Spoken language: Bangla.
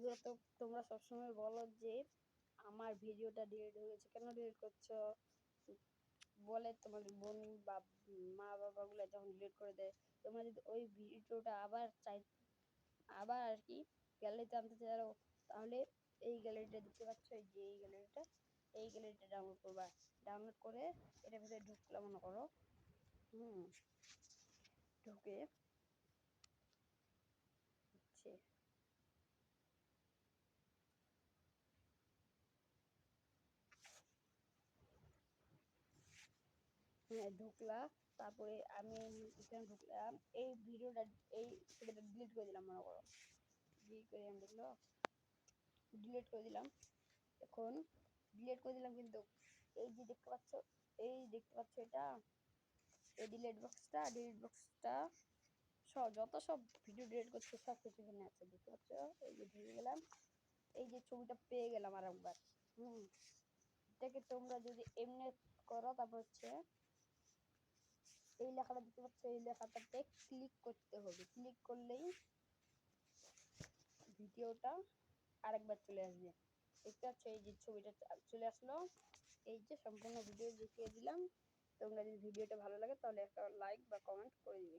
বন্ধুরা, তো তোমরা সবসময় বলো যে আমার ভিডিওটা ডিলিট হয়ে গেছে। কেন ডিলিট করছ? বলে তোমার বোন বা মা বাবাগুলো যখন ডিলিট করে দেয়, তোমরা যদি ওই ভিডিওটা আবার চাই, আবার আর কি গ্যালারিতে আনতে চাও, তাহলে এই গ্যালারিটা দেখতে পাচ্ছ, এই যে এই গ্যালারিটা এই গ্যালারিটা ডাউনলোড করবা। ডাউনলোড করে এটার ভিতরে ঢুকলে মনে করো। হুম, ঢুকে হচ্ছে হ্যাঁ ঢুকলা তারপরে আমি এখানে ঢুকলাম। এই ভিডিওটা এই ভিডিওটা ডিলিট করে দিলাম, মনে করো। করে আমি দেখল? ডিলিট করে দিলাম। এখন ডিলিট করে দিলাম কিন্তু এই যে দেখতে পাচ্ছ, এই দেখতে পাচ্ছ এটা? এই ডিলিট বক্সটা ডিলিট বক্সটা সব যত সব ভিডিও ডিলিট করছে, সব কিছু এখানে আছে, দেখতে পাচ্ছ? এই যে ঢুকে গেলাম। এই যে ছবিটা পেয়ে গেলাম আর একবার হুম। এটাকে তোমরা যদি এমনি করো, তারপর হচ্ছে এই লেখাটা দেখতে পাচ্ছ এই লেখাটাতে ক্লিক করতে হবে। ক্লিক করলেই ভিডিওটা আরেকবার চলে আসবে। দেখতে পাচ্ছ, এই যে ছবিটা চলে আসলো। এই যে সম্পূর্ণ ভিডিও দেখিয়ে দিলাম। তোমরা যদি ভিডিওটা ভালো লাগে, তাহলে একটা লাইক বা কমেন্ট করে দিবে।